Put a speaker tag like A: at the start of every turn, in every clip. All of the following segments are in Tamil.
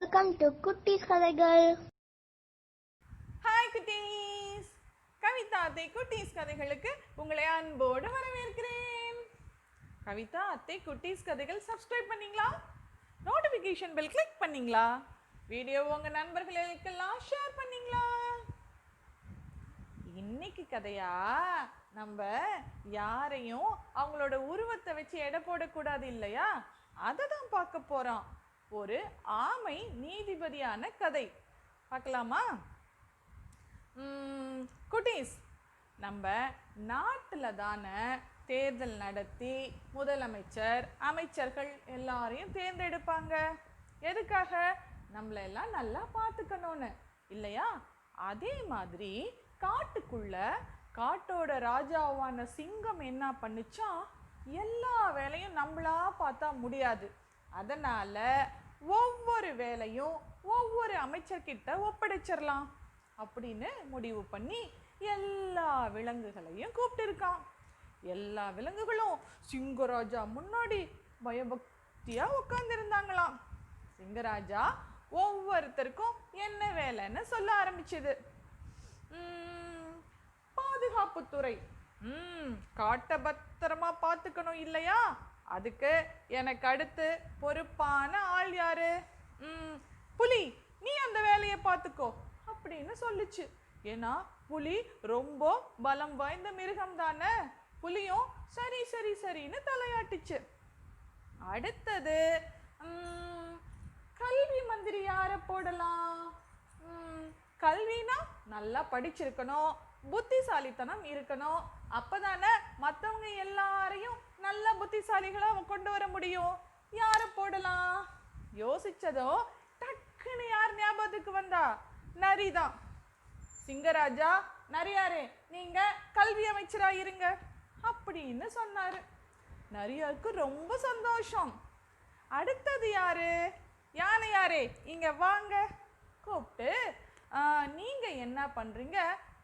A: வெல்கம் டு குட்டீஸ் கதைகள்
B: ஹாய் குட்டீஸ் கவிதா அத்தை குட்டீஸ் கதைகளுக்கு உங்களை அன்போடு வரவேற்கிறேன் கவிதா அத்தை குட்டீஸ் கதைகள் சப்ஸ்கிரைப் பண்ணீங்களா நோட்டிஃபிகேஷன் பெல் கிளிக் பண்ணீங்களா வீடியோ உங்க நண்பர்களுக்கெல்லாம் ஷேர் பண்ணீங்களா இன்னைக்கு கதையா நம்ம யாரையும் அவங்களோட உருவத்தை வச்சு எடை போடக்கூடாது இல்லையா அதை தான் பார்க்க போகிறோம் ஒரு ஆமை நீதிபதியான கதை. பார்க்கலாமா? குட்டீஸ் நம்ம நாட்டில் தானே தேர்தல் நடத்தி முதலமைச்சர் அமைச்சர்கள் எல்லாரையும் தேர்ந்தெடுப்பாங்க. எதுக்காக? நம்மள எல்லாம் நல்லா பார்த்துக்கணும்னு. இல்லையா? அதே மாதிரி காட்டுக்குள்ள காட்டோட ராஜாவான சிங்கம் என்ன பண்ணுச்சா எல்லா வேலையும் நம்மளா பார்த்தா முடியாது. அதனால ஒவ்வொரு வேலையும் ஒவ்வொரு அமைச்சர்கிட்ட ஒப்படைச்சிடலாம் அப்படின்னு முடிவு பண்ணி எல்லா விலங்குகளையும் கூப்பிட்டுருக்கான். எல்லா விலங்குகளும் சிங்கராஜா முன்னாடி பயபக்தியாக உட்காந்துருந்தாங்களாம் சிங்கராஜா ஒவ்வொருத்தருக்கும் என்ன வேலைன்னு சொல்ல ஆரம்பிச்சது. உம், பாதுகாப்புத்துறை. ம் காட்டை பத்திரமா பார்த்துக்கணும் இல்லையா? அதுக்கு எனக்கு அடுத்து பொறுப்பான ஆள் யாரு? ம் புலி நீ அந்த வேலையை பார்த்துக்கோ அப்படின்னு சொல்லுச்சு. ஏன்னா புலி ரொம்ப பலம் வாய்ந்த மிருகம் தானே? புலியும் சரி சரி சரின்னு தலையாட்டுச்சு. அடுத்தது கல்வி மந்திரி யாரை போடலாம்? ம், கல்வினா நல்லா படிச்சிருக்கணும். புத்திசாலித்தனம் இருக்கணும். அப்பதானே மற்றவங்க எல்லாரையும் நல்ல புத்திசாலிகளா கொண்டு வர முடியும். யாரை போடலாம்? யோசிச்சதோ டக்குன்னு யார் ஞாபகத்துக்கு வந்தா? நரிதான் சிங்கராஜா நரியாரே நீங்க கல்வி அமைச்சரா இருங்க. அப்படின்னு சொன்னாரு. நரியாருக்கு ரொம்ப சந்தோஷம். அடுத்தது யாரு? யானை யாரே இங்க வாங்க. கூப்பிட்டு நீங்க என்ன பண்றீங்க?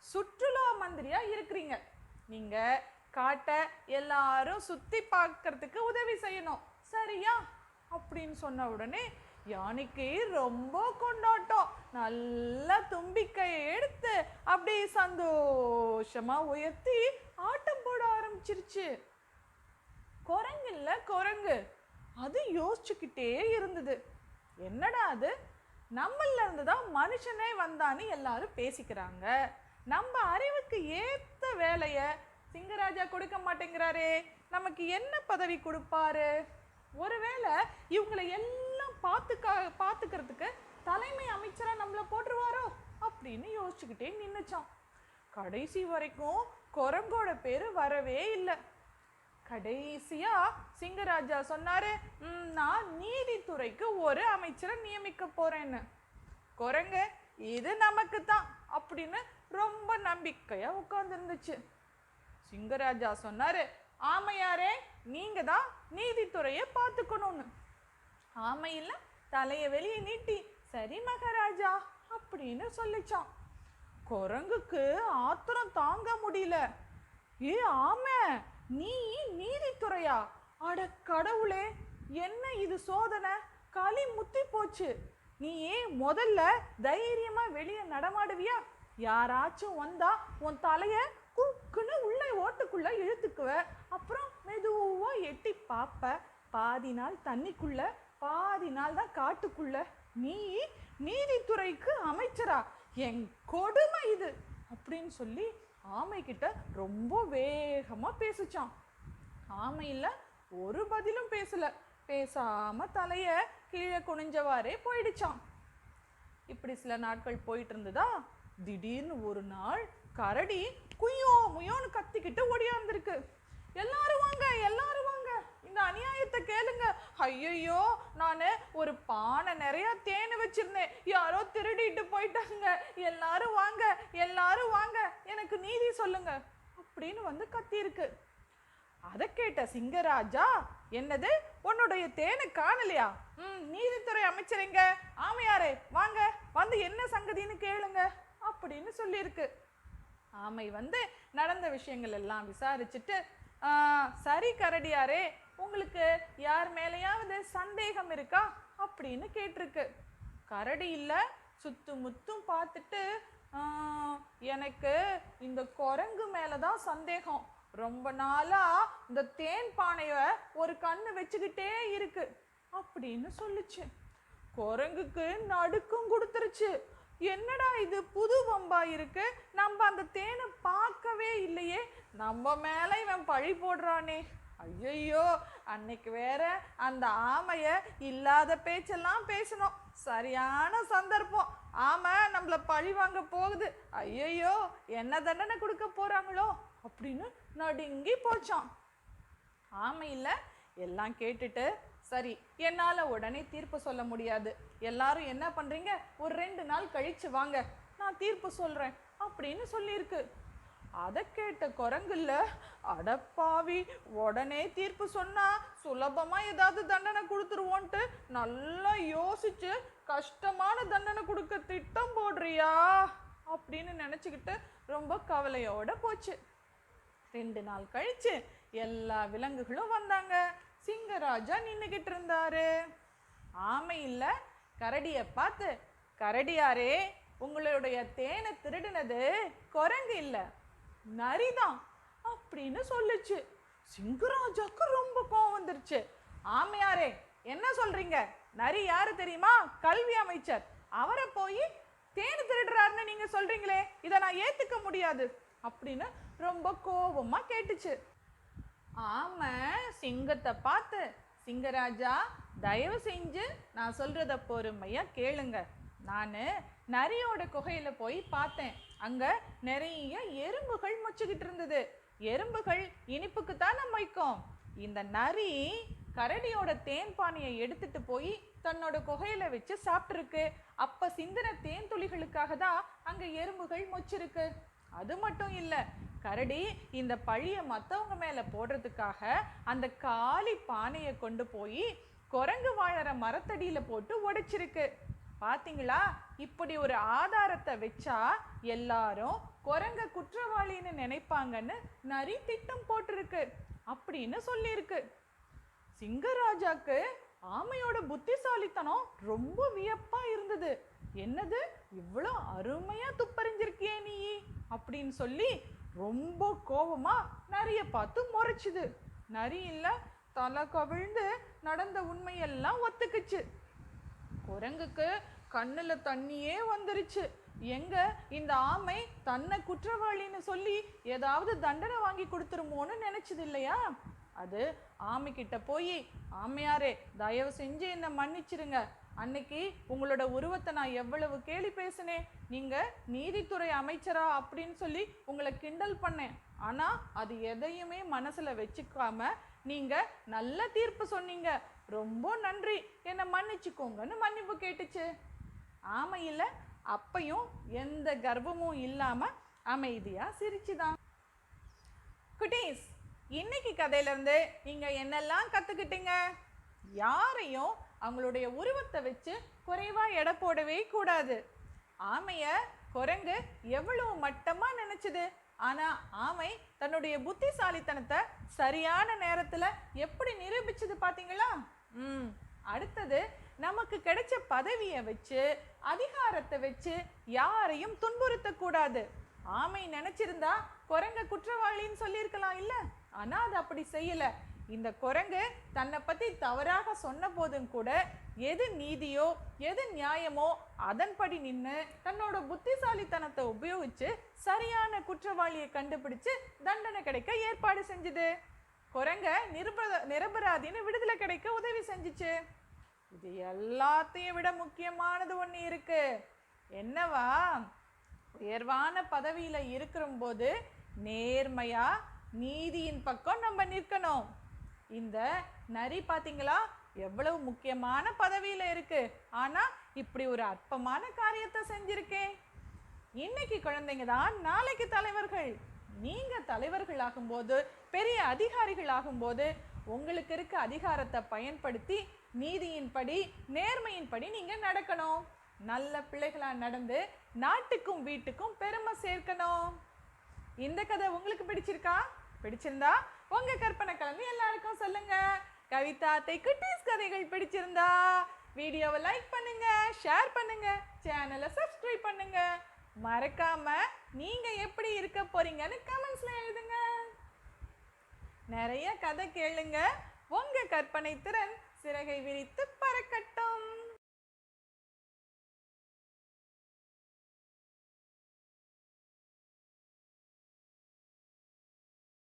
B: சுற்றுலா மந்திரியா இருக்கிறீங்க. நீங்க காட்டை எல்லாரும் சுத்தி பார்க்கறதுக்கு உதவி செய்யணும். சரியா? அப்படின்னு சொன்ன உடனே யானைக்கு ரொம்ப கொண்டாட்டம். நல்லா தும்பிக்கையை எடுத்து அப்படியே சந்தோஷமா உயர்த்தி ஆட்டம் போட ஆரம்பிச்சிருச்சு. குரங்கு இல்லை குரங்கு. அது யோசிச்சுக்கிட்டே இருந்தது. என்னடா அது? நம்மள இருந்து தான் மனுஷனே வந்தான்னு எல்லாரும் பேசிக்கிறாங்க. நம்ம அறிவுக்கு ஏத்த வேலைய சிங்கராஜா கொடுக்க மாட்டேங்கிறாரே. நமக்கு என்ன பதவி கொடுப்பாரு? ஒருவேளை இவங்களை எல்லாம் பார்த்துக்கா பார்த்துக்கிறதுக்கு தலைமை அமைச்சராக நம்மளை போட்டுருவாரோ? அப்படின்னு யோசிச்சுக்கிட்டே நின்றுச்சான் கடைசி வரைக்கும் குரங்கோட பேர் வரவே இல்லை. கடைசியா சிங்கராஜா சொன்னாரு நான் நீதித்துறைக்கு ஒரு அமைச்சரை நியமிக்க போறேன்னு. குரங்கு இது நமக்கு தான் அப்படின்னு ரொம்ப நம்பிக்கையாக உட்கார்ந்துருந்துச்சு. சிங்கராஜா சொன்னாரு ஆமையாரே நீங்க தான் நீதித்துறையை பார்த்துக்கணும்னு. ஆமையில தலையை வெளியே நீட்டி சரி மகாராஜா அப்படின்னு சொல்லிச்சான். குரங்குக்கு ஆத்திரம் தாங்க முடியல. ஏ ஆமை நீ நீதித்துறையா? அட கடவுளே என்ன இது சோதனை? களி முத்தி போச்சு. நீ ஏன் முதல்ல தைரியமா வெளியே நடமாடுவியா? யாராச்சும் வந்தா உன் தலைய குக்குன்னு உள்ளே ஓட்டுக்குள்ள இழுத்துக்குவ. அப்புறம் மெதுவாக எட்டி பார்ப்ப பாதி நாள் தண்ணிக்குள்ள பாதி நாள் தான் காட்டுக்குள்ள. நீ நீதித்துறைக்கு அமைச்சரா? என் கொடுமை இது. அப்படின்னு சொல்லி ஆமை கிட்ட ரொம்ப வேகமாக பேசிச்சான் ஆமையில் ஒரு பதிலும் பேசல. பேசாம தலைய கீழே குனிஞ்சவாறே போயிடுச்சான் இப்படி சில நாட்கள் போயிட்டு இருந்ததா? திடீர்னு ஒரு நாள் கரடி குய்யோ முயோன்னு கத்திக்கிட்டு ஓடியாந்துருக்கு எல்லாரும் வாங்க எல்லாரும் வாங்க. இந்த அநியாயத்தை கேளுங்க. ஐயையோ நான் ஒரு பானை நிறைய தேன் வச்சிருந்தேன். யாரோ திருடிட்டு போயிட்டாங்க. எல்லாரும் வாங்க எல்லாரும் வாங்க. எனக்கு நீதி சொல்லுங்க. அப்படின்னு வந்து கத்தியிருக்கு. அதை கேட்ட சிங்கராஜா என்னது? உன்னுடைய தேனை காணலையா? ம் நீதித்துறை அமைச்சரிங்க ஆமையாரே வாங்க. வந்து என்ன சங்கதின்னு கேளுங்க. அப்படின்னு சொல்லியிருக்கு. ஆமை வந்து நடந்த விஷயங்கள் எல்லாம் விசாரிச்சுட்டு சரி கரடியாரே உங்களுக்கு யார் மேலேயாவது சந்தேகம் இருக்கா? அப்படின்னு கேட்டிருக்கு. கரடி இல்லை சுத்து முத்தும் பார்த்துட்டு எனக்கு இந்த குரங்கு மேலே தான் சந்தேகம். ரொம்ப நாளாக இந்த தேன் பானையை ஒரு கண்ணு வச்சுக்கிட்டே இருக்கு. அப்படின்னு சொல்லுச்சு. குரங்குக்கு நடுக்கும் கொடுத்துருச்சு. என்னடா இது புது பம்பா இருக்கு? நம்ம அந்த தேனை பார்க்கவே இல்லையே. நம்ம மேல இவன் பழி போடுறானே. ஐயையோ அன்னைக்கு வேற அந்த ஆமைய இல்லாத பேச்செல்லாம் பேசணும். சரியான சந்தர்ப்பம். ஆமை நம்மள பழி வாங்க போகுது. ஐயையோ என்ன தண்டனை கொடுக்க போறாங்களோ அப்படின்னு நடுங்கி போச்சான். ஆமை இல்லை எல்லாம் கேட்டுட்டு சரி என்னால் உடனே தீர்ப்பு சொல்ல முடியாது. எல்லாரும் என்ன பண்ணுறீங்க ஒரு ரெண்டு நாள் கழிச்சு வாங்க. நான் தீர்ப்பு சொல்கிறேன் அப்படின்னு சொல்லியிருக்கு. அதை கேட்ட குரங்குல அடப்பாவி உடனே தீர்ப்பு சொன்னா சுலபமா ஏதாவது தண்டனை கொடுத்துருவோன்ட்டு நல்லா யோசிச்சு கஷ்டமான தண்டனை கொடுக்க திட்டம் போடுறியா? அப்படின்னு நினச்சிக்கிட்டு ரொம்ப கவலையோட போச்சு. ரெண்டு நாள் கழிச்சு எல்லா விலங்குகளும் வந்தாங்க. சிங்கராஜா நின்றுக்கிட்டு இருந்தாரு. ஆமை இல்லை கரடியை பார்த்து கரடியாரே உங்களுடைய தேனை திருடினது குரங்கு இல்லை நரிதான் அப்படின்னு சொல்லுச்சு. சிங்கராஜாக்கு ரொம்ப கோவம் வந்துருச்சு. ஆமையாரே என்ன சொல்றீங்க? நரி யாரு தெரியுமா? கல்வி அமைச்சர். அவரை போய் தேன் திருடுறாருன்னு நீங்க சொல்றீங்களே இதை நான் ஏத்துக்க முடியாது அப்படின்னு ரொம்ப கோபமா கேட்டுச்சு. ஆமா சிங்கத்தை பார்த்து சிங்கராஜா தயவு செஞ்சு நான் சொல்கிறத பொறுமையாக கேளுங்க. நான் நரியோட குகையில் போய் பார்த்தேன். அங்கே நிறைய எறும்புகள் மொச்சுக்கிட்டு இருந்தது. எறும்புகள் இனிப்புக்கு தானே மொய்க்கும் இந்த நரி கரடியோட தேன் பானையை எடுத்துட்டு போய் தன்னோட குகையில வச்சு சாப்பிட்ருக்கு அப்ப சிந்தின தேன் துளிகளுக்காக தான் அங்க எறும்புகள் மொச்சிருக்கு. அது மட்டும் இல்லை கரடி இந்த பழிய மத்தவங்க மேல போடுறதுக்காக அந்த காலி பானையை கொண்டு போய் குரங்கு வாழற மரத்தடியில போட்டு உடைச்சிருக்கு பாத்தீங்களா? இப்படி ஒரு ஆதாரத்தை வச்சா எல்லாரும் குரங்க குற்றவாளின்னு நினைப்பாங்கன்னு நரி திட்டம் போட்டிருக்கு அப்படின்னு சொல்லியிருக்கு. சிங்கராஜாக்கு ஆமையோட புத்திசாலித்தனம் ரொம்ப வியப்பா இருந்தது. என்னது? இவ்வளோ அருமையா துப்பறிஞ்சிருக்கியே நீ? அப்படின்னு சொல்லி ரொம்ப கோபமாக நரிய பார்த்து முறைச்சிது. நரி இல்லை தலை கவிழ்ந்து நடந்த உண்மையெல்லாம் ஒத்துக்குச்சு. குரங்குக்கு கண்ணில் தண்ணியே வந்துருச்சு. எங்க இந்த ஆமை தன்னை குற்றவாளின்னு சொல்லி ஏதாவது தண்டனை வாங்கி கொடுத்துருமோன்னு நினைச்சது இல்லையா? அது ஆமை கிட்ட போய் ஆமையாரே தயவு செஞ்சு என்னை மன்னிச்சிருங்க. அன்னைக்கு உங்களோட உருவத்தை நான் எவ்வளவு கேலி பேசினேன். நீங்கள் நீதித்துறை அமைச்சரா அப்படின்னு சொல்லி உங்களை கிண்டல் பண்ணேன். ஆனால் அது எதையுமே மனசில் வச்சுக்காம நீங்கள் நல்ல தீர்ப்பு சொன்னீங்க. ரொம்ப நன்றி. என்னை மன்னிச்சுக்கோங்கன்னு மன்னிப்பு கேட்டுச்சு. ஆமை இல்லை அப்பையும் எந்த கர்வமும் இல்லாமல் அமைதியாக சிரிச்சுதான். குட்டீஸ் இன்னைக்கு கதையிலேருந்து நீங்கள் என்னெல்லாம் கற்றுக்கிட்டீங்க யாரையும் அவங்களுடைய உருவத்தை வச்சு குறைவாக எடை போடவே கூடாது. ஆமைய குரங்கு எவ்வளவு மட்டமாக நினச்சிது? ஆனால் ஆமை தன்னுடைய புத்திசாலித்தனத்தை சரியான நேரத்தில் எப்படி நிரூபிச்சது பார்த்தீங்களா ம். அடுத்தது நமக்கு கிடைச்ச பதவியை வச்சு அதிகாரத்தை வச்சு யாரையும் துன்புறுத்தக்கூடாது ஆமை நினச்சிருந்தா குரங்க குற்றவாளின்னு சொல்லியிருக்கலாம் இல்லை? ஆனால் அது அப்படி செய்யல. இந்த குரங்கு தன்னை பற்றி தவறாக சொன்ன போதும் கூட எது நீதியோ எது நியாயமோ அதன்படி நின்று தன்னோட புத்திசாலித்தனத்தை உபயோகித்து சரியான குற்றவாளியை கண்டுபிடிச்சு தண்டனை கிடைக்க ஏற்பாடு செஞ்சுது. குரங்க நிரப நிரபராதின்னு விடுதலை கிடைக்க உதவி செஞ்சுச்சு. இது எல்லாத்தையும் விட முக்கியமானது ஒன்று இருக்கு. என்னவா? உயர்வான பதவியில் இருக்கிற போது நேர்மையாக நீதியின் பக்கம் நம்ம நிற்கணும். இந்த நரி பார்த்தீங்களா எவ்வளவு முக்கியமான பதவியில் இருக்கு. ஆனால் இப்படி ஒரு அற்பமான காரியத்தை செஞ்சிருக்கேன். இன்னைக்கு குழந்தைங்க தான் நாளைக்கு தலைவர்கள். நீங்க தலைவர்கள் ஆகும்போது பெரிய அதிகாரிகள் ஆகும்போது உங்களுக்கு இருக்க அதிகாரத்தை பயன்படுத்தி நீதியின்படி நேர்மையின்படி நீங்க நடக்கணும். நல்ல பிள்ளைகளா நடந்து நாட்டுக்கும் வீட்டுக்கும் பெருமை சேர்க்கணும். இந்த கதை உங்களுக்கு பிடிச்சிருக்கா? பிடிச்சிருந்தா உங்க கற்பனை கலந்து எல்லாருக்கும் சொல்லுங்க. கவிதா அத்தை குட்டீஸ் கதைகள் பிடிச்சிருந்தா வீடியோவை லைக் பண்ணுங்க ஷேர் பண்ணுங்க சேனலை சப்ஸ்கிரைப் பண்ணுங்க. மறக்காம நீங்க எப்படி இருக்க போறீங்கன்னு கமெண்ட்ஸ்ல எழுதுங்க. நிறைய கதை கேளுங்க. உங்க கற்பனை திறன் சிறகை விரித்து பறக்கட்டும்.